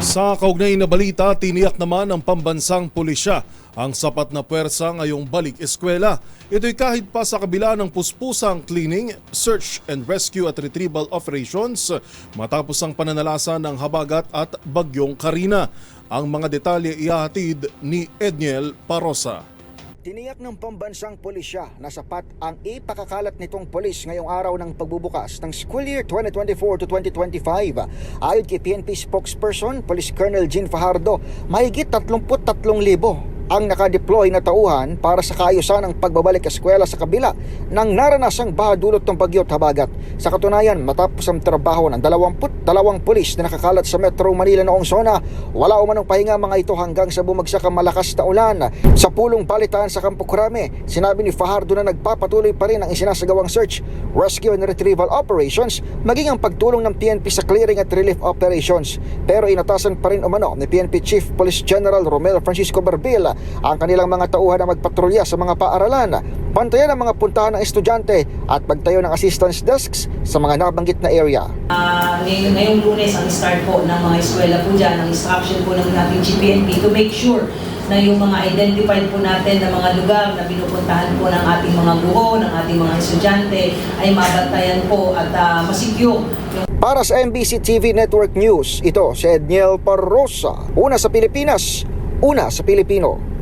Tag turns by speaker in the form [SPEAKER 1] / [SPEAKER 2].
[SPEAKER 1] Sa kaugnay na balita, tiniyak naman ng pambansang pulisya ang sapat na puwersa ngayong balik eskwela. Ito'y kahit pa sa kabila ng puspusang cleaning, search and rescue at retrieval operations matapos ang pananalasa ng habagat at bagyong Karina. Ang mga detalye ihahatid ni Edniel Parosa.
[SPEAKER 2] Tiniyak ng pambansang pulisya na sapat ang ipakakalat nitong polis ngayong araw ng pagbubukas ng school year 2024 to 2025. Ayon kay PNP spokesperson, Police Colonel Jean Fajardo, mahigit 33,000 ang nakadeploy na tauhan para sa kaayusan ng pagbabalik eskwela sa kabila ng naranasang bahadulot ng bagyo at habagat. Sa katunayan, matapos ang trabaho ng 22 pulis na nakakalat sa Metro Manila noong zona, wala umanong pahinga mga ito hanggang sa bumagsak ang malakas na ulan. Sa pulong palitan sa Campo Crame, sinabi ni Fajardo na nagpapatuloy pa rin ang isinasagawang search, rescue and retrieval operations, maging ang pagtulong ng PNP sa clearing at relief operations. Pero inatasan pa rin umano ni PNP Chief Police General Romel Francisco Barbil ang kanilang mga tauhan na magpatrolya sa mga paaralan, pantayan ang mga puntahan ng estudyante at pagtayo ng assistance desks sa mga nabanggit na area.
[SPEAKER 3] Ah, ngayong, ngayong lunes ang start po ng mga eskwela po dyan, ang instruction po ng ating GPNP to make sure na yung mga identified po natin na mga lugar na pinupuntahan po ng ating mga guro, ng ating mga estudyante ay mabantayan po at uh, masigyo yung
[SPEAKER 2] Para sa MBC TV Network News, ito si Edniel Parrosa. Una sa Pilipinas, una sa Pilipino.